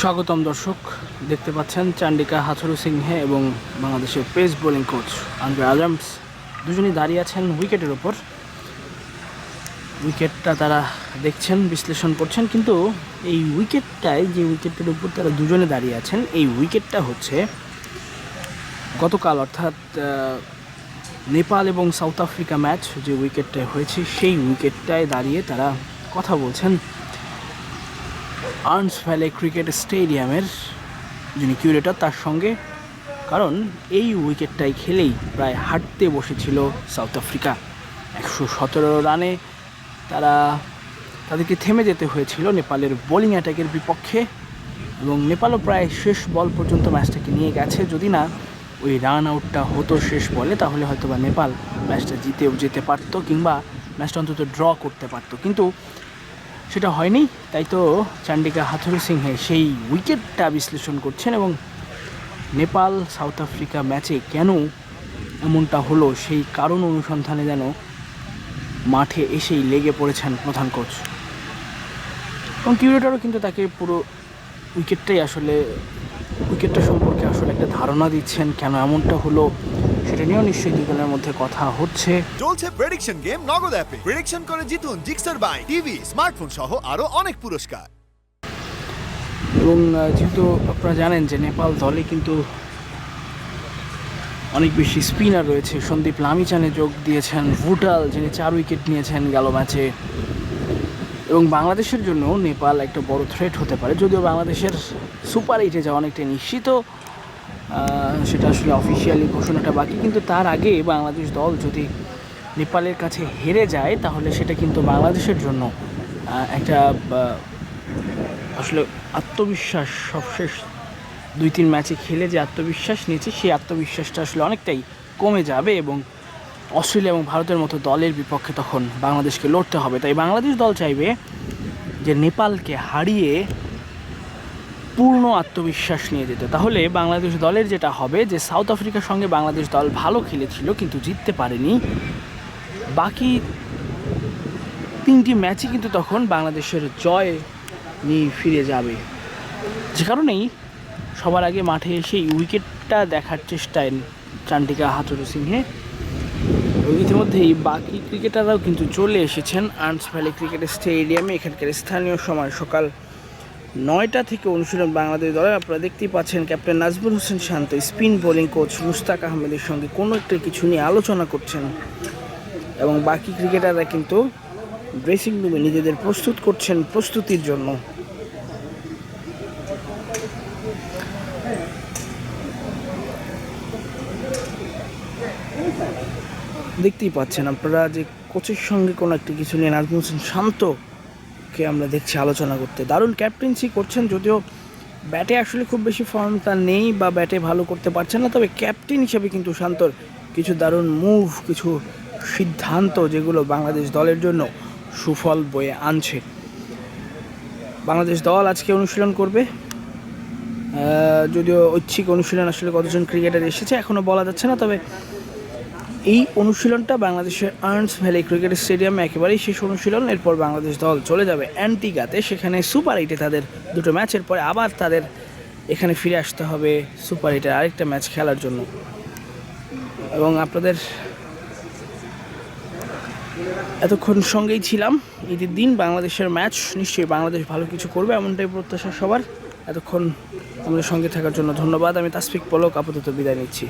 স্বাগতম দর্শক। দেখতে পাচ্ছেন চান্ডিকা হাথুরু সিংহে এবং বাংলাদেশের pace bowling coach Andre Adams দুজনেই দাঁড়িয়ে আছেন উইকেটের ওপর। উইকেটটা তারা দেখছেন, বিশ্লেষণ করছেন, কিন্তু এই উইকেটটায় যে উইকেটের উপর তারা দুজনে দাঁড়িয়ে আছেন, এই উইকেটটা হচ্ছে গতকাল অর্থাৎ নেপাল এবং সাউথ আফ্রিকা ম্যাচ যে উইকেটটায় হয়েছে, সেই উইকেটটায় দাঁড়িয়ে তারা কথা বলছেন আর্নস ভ্যালে ক্রিকেট স্টেডিয়ামের যিনি কিউরেটর, তার সঙ্গে, কারণ এই উইকেটটাই খেলেই প্রায় হাঁটতে বসেছিল সাউথ আফ্রিকা। একশো সতেরো রানে তারা তাদেরকে থেমে যেতে হয়েছিল নেপালের বোলিং অ্যাটাকের বিপক্ষে এবং নেপালও প্রায় শেষ বল পর্যন্ত ম্যাচটাকে নিয়ে গেছে। যদি না ওই রান আউটটা হতো শেষ বলে, তাহলে হয়তো বা নেপাল ম্যাচটা জিতেও যেতে পারতো কিংবা ম্যাচটা অন্তত ড্র করতে পারতো। কিন্তু সেটা হয়নি, তাই তো চান্ডিকা হাথুরু সিংহে সেই উইকেটটা বিশ্লেষণ করছেন এবং নেপাল, সাউথ আফ্রিকা ম্যাচে কেন এমনটা হলো, সেই কারণ অনুসন্ধানে যেন মাঠে এসেই লেগে পড়েছেন প্রধান কোচ। এবং কিউরেটারও কিন্তু তাকে পুরো উইকেটটাই আসলে, উইকেটটা সম্পর্কে আসলে একটা ধারণা দিচ্ছেন, কেন এমনটা হলো সেটা নিয়েও নিশ্চয়ই দুজনের মধ্যে কথা হচ্ছে। চলছে প্রেডিকশন গেম নগদ অ্যাপে প্রেডিকশন করে জিতুন জিক্সার বাই টিভি স্মার্টফোন সহ আরও অনেক পুরস্কার। এবং যেহেতু আপনারা জানেন যে নেপাল দলে কিন্তু অনেক বেশি স্পিনার রয়েছে। সন্দীপ লামিচানে যোগ দিয়েছেন ভুটাল যিনি চার উইকেট নিয়েছেন গেল ম্যাচে এবং বাংলাদেশের জন্য নেপাল একটা বড় থ্রেট হতে পারে। যদিও বাংলাদেশের সুপার এইটে যাওয়া অনেকটা নিশ্চিত। সেটা আসলে অফিসিয়ালি ঘোষণাটা বাকি। কিন্তু তার আগে বাংলাদেশ দল যদি নেপালের কাছে হেরে যায়, তাহলে সেটা কিন্তু বাংলাদেশের জন্য একটা আসলে আত্মবিশ্বাস সবশেষ দুই তিন ম্যাচে খেলে যে আত্মবিশ্বাস নিয়েছে, সেই আত্মবিশ্বাসটা আসলে অনেকটাই কমে যাবে এবং অস্ট্রেলিয়া এবং ভারতের মতো দলের বিপক্ষে তখন বাংলাদেশকে লড়তে হবে। তাই বাংলাদেশ দল চাইবে যে নেপালকে হারিয়ে পূর্ণ আত্মবিশ্বাস নিয়ে যেতে। তাহলে বাংলাদেশ দলের যেটা হবে যে, সাউথ আফ্রিকার সঙ্গে বাংলাদেশ দল ভালো খেলেছিল, কিন্তু জিততে পারেনি। বাকি তিনটি ম্যাচই কিন্তু তখন বাংলাদেশের জয় নিয়ে ফিরে যাবে। যে কারণেই সবার আগে মাঠে এসে উইকেটটা দেখার চেষ্টায় চান্ডিকা হাতুরু সিংহে। ইতিমধ্যেই বাকি ক্রিকেটাররাও কিন্তু চলে এসেছেন। আর্নস ভ্যালি ক্রিকেট স্টেডিয়ামে এখানকার স্থানীয় সময় সকাল নয়টা থেকে অনুশীলন বাংলাদেশ দলের। আপনারা দেখতেই পাচ্ছেন captain Najmul Hossain Shanto, spin bowling coach Mushtaq আহমেদের সঙ্গে কোনো একটা কিছু নিয়ে আলোচনা করছেন। এবং বাকি ক্রিকেটাররা কিন্তু ড্রেসিং রুমে নিজেদের প্রস্তুত করছেন প্রস্তুতির জন্য। দেখতেই পাচ্ছেন আপনারা যে কোচের সঙ্গে কোনো একটা কিছু নিয়ে নাজমুল হোসেন শান্তকে আমরা দেখছি আলোচনা করতে। দারুণ ক্যাপ্টেন্সি করছেন যদিও ব্যাটে আসলে খুব বেশি ফর্ম তার নেই বা ব্যাটে ভালো করতে পারছেন না, তবে ক্যাপ্টেন হিসেবে কিন্তু শান্তর কিছু দারুণ মুভ কিছু সিদ্ধান্ত যেগুলো বাংলাদেশ দলের জন্য সুফল বয়ে আনছে। বাংলাদেশ দল আজকে অনুশীলন করবে। যদিও ঐচ্ছিক অনুশীলন আসলে কতজন ক্রিকেটার এসেছে এখনও বলা যাচ্ছে না, তবে এই অনুশীলনটা বাংলাদেশের আর্নস ভ্যালি ক্রিকেট স্টেডিয়ামে একেবারেই শেষ অনুশীলন। এরপর বাংলাদেশ দল চলে যাবে অ্যান্টিগাতে। সেখানে সুপার এইটে তাদের দুটো ম্যাচের পরে আবার তাদের এখানে ফিরে আসতে হবে সুপার এইটের আরেকটা ম্যাচ খেলার জন্য। এবং আপনাদের এতক্ষণ সঙ্গেই ছিলাম। ঈদের দিন বাংলাদেশের ম্যাচ, নিশ্চয়ই বাংলাদেশ ভালো কিছু করবে এমনটাই প্রত্যাশা সবার। এতক্ষণ আমাদের সঙ্গে থাকার জন্য ধন্যবাদ। আমি তাসফিক পলক, আপাতত বিদায় নিচ্ছি।